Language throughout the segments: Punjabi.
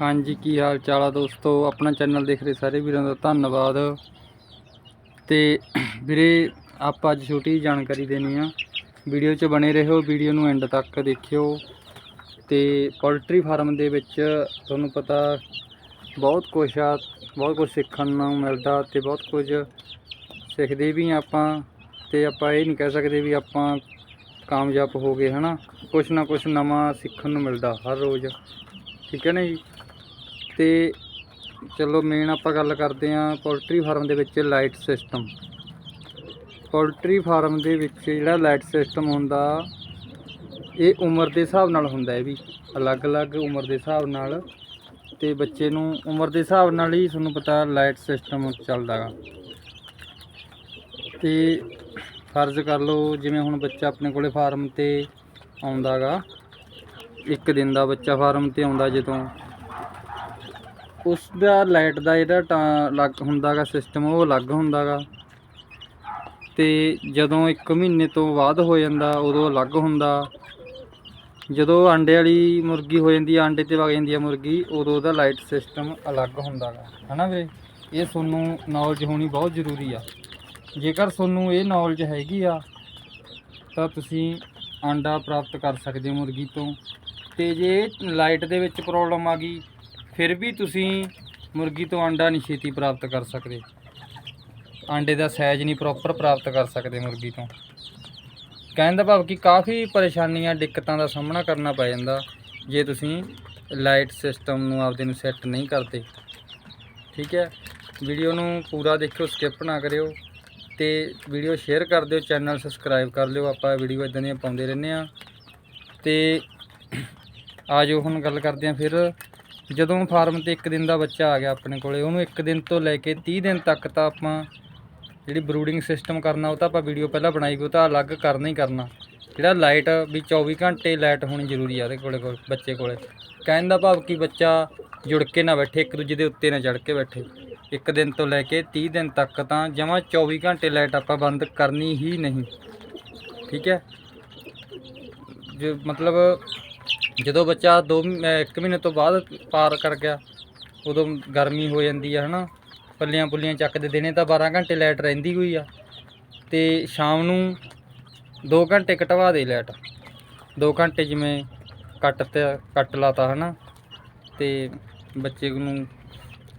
ਹਾਂਜੀ, ਕੀ ਹਾਲ ਚਾਲ ਆ ਦੋਸਤੋ? ਆਪਣਾ ਚੈਨਲ ਦੇਖ ਰਹੇ ਸਾਰੇ ਵੀਰਾਂ ਦਾ ਧੰਨਵਾਦ। ਤੇ ਵੀਰੇ, ਆਪਾਂ ਅੱਜ ਛੋਟੀ ਜਿਹੀ ਜਾਣਕਾਰੀ ਦੇਣੀ ਆ। ਵੀਡੀਓ 'ਚ ਬਣੇ ਰਹੋ, ਵੀਡੀਓ ਨੂੰ ਐਂਡ ਤੱਕ ਦੇਖਿਓ। ਤੇ ਪੋਲਟਰੀ ਫਾਰਮ ਦੇ ਵਿੱਚ ਤੁਹਾਨੂੰ ਪਤਾ ਬਹੁਤ ਕੁਛ ਆ, ਬਹੁਤ ਕੁਝ ਸਿੱਖਣ ਨੂੰ ਮਿਲਦਾ ਤੇ ਬਹੁਤ ਕੁਝ ਸਿੱਖਦੇ ਵੀ ਹਾਂ ਆਪਾਂ। ਤੇ ਆਪਾਂ ਇਹ ਨਹੀਂ ਕਹਿ ਸਕਦੇ ਵੀ ਆਪਾਂ ਕਾਮਯਾਬ ਹੋ ਗਏ, ਹਨਾ? ਕੁਛ ਨਾ ਕੁਛ ਨਵਾਂ ਸਿੱਖਣ ਨੂੰ ਮਿਲਦਾ ਹਰ ਰੋਜ਼। ਠੀਕ ਹੈ ਨਾ ਜੀ? ਤੇ ਚਲੋ ਮੇਨ ਆਪਾਂ ਗੱਲ ਕਰਦੇ ਹਾਂ ਪੋਲਟਰੀ ਫਾਰਮ ਦੇ ਵਿੱਚ ਲਾਈਟ ਸਿਸਟਮ ਪੋਲਟਰੀ ਫਾਰਮ ਦੇ ਵਿੱਚ ਜਿਹੜਾ ਲਾਈਟ ਸਿਸਟਮ ਹੁੰਦਾ, ਇਹ ਉਮਰ ਦੇ ਹਿਸਾਬ ਨਾਲ ਹੁੰਦਾ ਹੈ ਵੀ, ਅਲੱਗ-ਅਲੱਗ ਉਮਰ ਦੇ ਹਿਸਾਬ ਨਾਲ ਤੇ ਬੱਚੇ ਨੂੰ ਉਮਰ ਦੇ ਹਿਸਾਬ ਨਾਲ ਹੀ ਤੁਹਾਨੂੰ ਪਤਾ ਲਾਈਟ ਸਿਸਟਮ ਚੱਲਦਾਗਾ ਤੇ ਫਰਜ਼ ਕਰ ਲਓ ਜਿਵੇਂ ਹੁਣ ਬੱਚਾ ਆਪਣੇ ਕੋਲੇ ਫਾਰਮ ਤੇ ਆਉਂਦਾਗਾ ਇੱਕ ਦਿਨ ਦਾ ਬੱਚਾ ਫਾਰਮ ਤੇ ਆਉਂਦਾ ਜਦੋਂ ਉਸ ਦਾ ਲਾਈਟ ਦਾ ਜਿਹੜਾ ਟਾ- ਅਲੱਗ ਹੁੰਦਾਗਾ ਸਿਸਟਮ ਉਹ ਅਲੱਗ ਹੁੰਦਾਗਾ। ਤੇ ਜਦੋਂ 1 ਮਹੀਨੇ ਤੋਂ ਬਾਅਦ ਹੋ ਜਾਂਦਾ, ਉਦੋਂ ਅਲੱਗ ਹੁੰਦਾ। ਜਦੋਂ ਆਂਡੇ ਵਾਲੀ ਮੁਰਗੀ ਹੋ ਜਾਂਦੀ ਆ ਆਂਡੇ ਤੇ ਵਗ ਜਾਂਦੀ ਆ ਮੁਰਗੀ, ਉਦੋਂ ਉਹਦਾ ਲਾਈਟ ਸਿਸਟਮ ਅਲੱਗ ਹੁੰਦਾਗਾ। ਹਨਾ ਵੀਰੇ? ਇਹ ਤੁਹਾਨੂੰ ਨੌਲੇਜ ਹੋਣੀ ਬਹੁਤ ਜ਼ਰੂਰੀ ਆ। ਜੇਕਰ ਤੁਹਾਨੂੰ ਇਹ ਨੌਲੇਜ ਹੈਗੀ ਆ, ਤਾਂ ਤੁਸੀਂ ਆਂਡਾ ਪ੍ਰਾਪਤ ਕਰ ਸਕਦੇ ਹੋ ਮੁਰਗੀ ਤੋਂ। ਤੇ ਜੇ ਲਾਈਟ ਦੇ ਵਿੱਚ ਪ੍ਰੋਬਲਮ ਆ ਗਈ ਫਿਰ ਵੀ ਤੁਸੀਂ ਮੁਰਗੀ ਤੋਂ ਆਂਡਾ ਨਹੀਂ ਛੇਤੀ ਪ੍ਰਾਪਤ ਕਰ ਸਕਦੇ। ਆਂਡੇ ਦਾ ਸਾਈਜ਼ ਨਹੀਂ ਪ੍ਰੋਪਰ ਪ੍ਰਾਪਤ ਕਰ ਸਕਦੇ ਮੁਰਗੀ ਤੋਂ। ਕਹਿਣ ਦਾ ਭਾਵ ਕਿ ਕਾਫੀ ਪਰੇਸ਼ਾਨੀਆਂ, ਦਿੱਕਤਾਂ ਦਾ ਸਾਹਮਣਾ ਕਰਨਾ ਪੈ ਜਾਂਦਾ ਜੇ ਤੁਸੀਂ ਲਾਈਟ ਸਿਸਟਮ ਨੂੰ ਆਪਦੇ ਨੂੰ ਸੈੱਟ ਨਹੀਂ ਕਰਦੇ। ਠੀਕ ਹੈ। ਵੀਡੀਓ ਨੂੰ ਪੂਰਾ ਦੇਖਿਓ ਸਕਿਪ ਨਾ ਕਰਿਓ ਤੇ ਵੀਡੀਓ ਸ਼ੇਅਰ ਕਰ ਦਿਓ ਚੈਨਲ ਸਬਸਕ੍ਰਾਈਬ ਕਰ ਲਿਓ। ਆਪਾਂ ਵੀਡੀਓ ਇਦਾਂ ਦੀਆਂ ਪਾਉਂਦੇ ਰਹਿੰਦੇ ਆ ਤੇ ਆਜੋ ਹੁਣ ਗੱਲ ਕਰਦੇ ਆ ਫਿਰ ਜਦੋਂ ਫਾਰਮ ਤੇ ਇੱਕ ਦਿਨ ਦਾ ਬੱਚਾ ਆ ਗਿਆ ਆਪਣੇ ਕੋਲੇ, ਉਹਨੂੰ ਇੱਕ ਦਿਨ ਤੋਂ ਲੈ ਕੇ 30 ਦਿਨ ਤੱਕ ਤਾਂ ਆਪਾਂ ਜਿਹੜੀ ਬਰੂਡਿੰਗ ਸਿਸਟਮ ਕਰਨਾ, ਉਹ ਤਾਂ ਆਪਾਂ ਵੀਡੀਓ ਪਹਿਲਾਂ ਬਣਾਈ ਗਈ, ਉਹ ਤਾਂ ਅਲੱਗ ਕਰਨਾ ਹੀ ਕਰਨਾ। ਜਿਹੜਾ ਲਾਈਟ ਵੀ 24 ਘੰਟੇ ਲਾਈਟ ਹੋਣੀ ਜ਼ਰੂਰੀ ਆ ਉਹਦੇ ਕੋਲੇ ਕੋਲ, ਬੱਚੇ ਕੋਲੇ। ਕਹਿਣ ਦਾ ਭਾਵ ਕਿ ਬੱਚਾ ਜੁੜ ਕੇ ਨਾ ਬੈਠੇ, ਇੱਕ ਦੂਜੇ ਦੇ ਉੱਤੇ ਨਾ ਚੜ ਕੇ ਬੈਠੇ। ਇੱਕ ਦਿਨ ਤੋਂ ਲੈ ਕੇ 30 ਦਿਨ ਤੱਕ ਤਾਂ ਜਮਾਂ 24 ਘੰਟੇ ਲਾਈਟ ਆਪਾਂ ਬੰਦ ਕਰਨੀ ਹੀ ਨਹੀਂ। ਠੀਕ ਹੈ? ਜੋ ਮਤਲਬ ਜਦੋਂ ਬੱਚਾ 2 1 ਮਹੀਨੇ ਤੋਂ ਬਾਅਦ ਪਾਰ ਕਰ ਗਿਆ, ਉਦੋਂ ਗਰਮੀ ਹੋ ਜਾਂਦੀ ਆ, ਹਨਾ। ਪੱਲੀਆਂ ਪੁੱਲੀਆਂ ਚੱਕਦੇ ਦਿਨੇ ਤਾਂ 12 ਘੰਟੇ ਲਾਈਟ ਰਹਿੰਦੀ ਹੋਈ ਆ। ਤੇ ਸ਼ਾਮ ਨੂੰ 2 ਘੰਟੇ ਕਟਵਾ ਦੇ ਲਾਈਟ। 2 ਘੰਟੇ ਜਿਵੇਂ ਕੱਟ ਤੇ, ਕੱਟ ਲਾਤਾ, ਹਨਾ। ਤੇ ਬੱਚੇ ਨੂੰ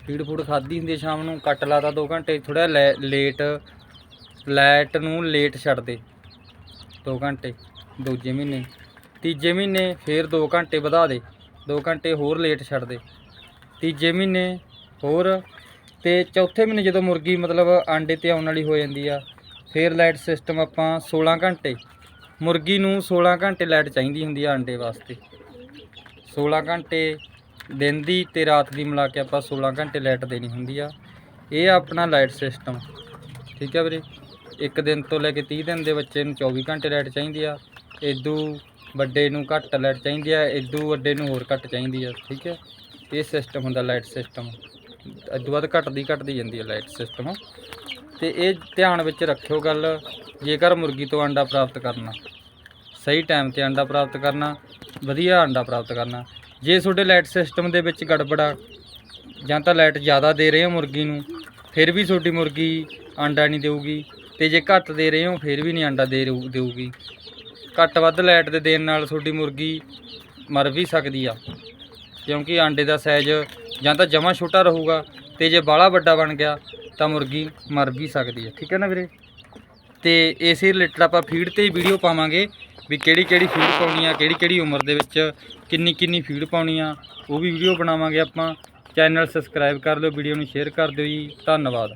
ਫੀਡ ਫੂਡ ਖਾਦੀ ਹੁੰਦੀ ਸ਼ਾਮ ਨੂੰ, ਕੱਟ ਲਾਤਾ 2 ਘੰਟੇ ਥੋੜਾ ਲੇਟ, ਲਾਈਟ ਨੂੰ ਲੇਟ ਛੱਡ ਦੇ। 2 ਘੰਟੇ, ਦੂਜੇ ਮਹੀਨੇ। ਤੀਜੇ ਮਹੀਨੇ ਫੇਰ 2 ਘੰਟੇ ਵਧਾ ਦੇ 2 ਘੰਟੇ ਹੋਰ ਲੇਟ ਛੱਡ ਦੇ। ਤੀਜੇ ਮਹੀਨੇ ਹੋਰ ਤੇ ਚੌਥੇ ਮਹੀਨੇ ਜਦੋਂ ਮੁਰਗੀ ਮਤਲਬ ਆਂਡੇ ਤੇ ਆਉਣ ਵਾਲੀ ਹੋ ਜਾਂਦੀ ਆ, ਫੇਰ ਲਾਈਟ ਸਿਸਟਮ ਆਪਾਂ 16 ਘੰਟੇ, ਮੁਰਗੀ ਨੂੰ 16 ਘੰਟੇ ਲਾਈਟ ਚਾਹੀਦੀ ਹੁੰਦੀ ਆ ਆਂਡੇ ਵਾਸਤੇ। 16 ਘੰਟੇ ਦਿਨ ਦੀ ਤੇ ਰਾਤ ਦੀ ਮਿਲਾ ਕੇ ਆਪਾਂ 16 ਘੰਟੇ ਲਾਈਟ ਦੇਣੀ ਹੁੰਦੀ ਆ। ਇਹ ਆ ਆਪਣਾ ਲਾਈਟ ਸਿਸਟਮ ਠੀਕ ਹੈ ਵੀਰੇ? ਇੱਕ ਦਿਨ ਤੋਂ ਲੈ ਕੇ 30 ਦਿਨ ਦੇ ਬੱਚੇ ਨੂੰ 24 ਘੰਟੇ ਲਾਈਟ ਚਾਹੀਦੀ ਆ। ਇਦੋਂ ਵੱਡੇ ਨੂੰ ਘੱਟ ਲਾਈਟ ਚਾਹੀਦੀ ਆ ਇਦੋਂ ਵੱਡੇ ਨੂੰ ਹੋਰ ਘੱਟ ਚਾਹੀਦੀ ਆ, ਠੀਕ ਹੈ ਇਹ ਸਿਸਟਮ ਹੁੰਦਾ ਲਾਈਟ ਸਿਸਟਮ ਇਦੋਂ ਬਾਅਦ ਘਟਦੀ ਘਟਦੀ ਜਾਂਦੀ ਹੈ ਲਾਈਟ ਸਿਸਟਮ ਤੇ ਇਹ ਧਿਆਨ ਵਿੱਚ ਰੱਖਿਓ ਗੱਲ, ਜੇਕਰ ਮੁਰਗੀ ਤੋਂ ਅੰਡਾ ਪ੍ਰਾਪਤ ਕਰਨਾ, ਸਹੀ ਟਾਈਮ ਤੇ ਅੰਡਾ ਪ੍ਰਾਪਤ ਕਰਨਾ, ਵਧੀਆ ਅੰਡਾ ਪ੍ਰਾਪਤ ਕਰਨਾ, ਜੇ ਤੁਹਾਡੇ ਲਾਈਟ ਸਿਸਟਮ ਦੇ ਵਿੱਚ ਗੜਬੜਾ, ਜਾਂ ਤਾਂ ਲਾਈਟ ਜ਼ਿਆਦਾ ਦੇ ਰਹੇ ਹੋ ਮੁਰਗੀ ਨੂੰ, ਫਿਰ ਵੀ ਤੁਹਾਡੀ ਮੁਰਗੀ ਆਂਡਾ ਨਹੀਂ ਦੇਊਗੀ, ਤੇ ਜੇ ਘੱਟ ਦੇ ਰਹੇ ਹੋ, ਫਿਰ ਵੀ ਨਹੀਂ ਆਂਡਾ ਦੇ ਰਹੂ- ਦੇਊਗੀ। ਘੱਟ ਵੱਧ ਲਾਈਟ ਦੇ ਦੇਣ ਨਾਲ ਤੁਹਾਡੀ ਮੁਰਗੀ ਮਰ ਵੀ ਸਕਦੀ ਆ। ਕਿਉਂਕਿ ਆਂਡੇ ਦਾ ਸਾਈਜ਼ ਜਾਂ ਤਾਂ ਜਮਾ ਛੋਟਾ ਰਹੂਗਾ ਤੇ ਜੇ ਬਾਲਾ ਵੱਡਾ ਬਣ ਗਿਆ ਤਾਂ ਮੁਰਗੀ ਮਰ ਵੀ ਸਕਦੀ ਹੈ ਠੀਕ ਹੈ ਨਾ ਵੀਰੇ? ਤੇ ਇਸੇ ਰਿਲੇਟਡ ਆਪਾਂ ਫੀਡ ਤੇ ਹੀ ਵੀਡੀਓ ਪਾਵਾਂਗੇ ਵੀ ਕਿਹੜੀ ਕਿਹੜੀ ਫੀਡ ਪਾਉਣੀ ਆ, ਕਿਹੜੀ ਕਿਹੜੀ ਉਮਰ ਦੇ ਵਿੱਚ ਕਿੰਨੀ ਕਿੰਨੀ ਫੀਡ ਪਾਉਣੀ ਆ, ਉਹ ਵੀ ਵੀਡੀਓ ਬਣਾਵਾਂਗੇ ਆਪਾਂ। ਚੈਨਲ ਸਬਸਕ੍ਰਾਈਬ ਕਰ ਲਿਓ ਵੀਡੀਓ ਨੂੰ ਸ਼ੇਅਰ ਕਰ ਦਿਓ ਜੀ। ਧੰਨਵਾਦ।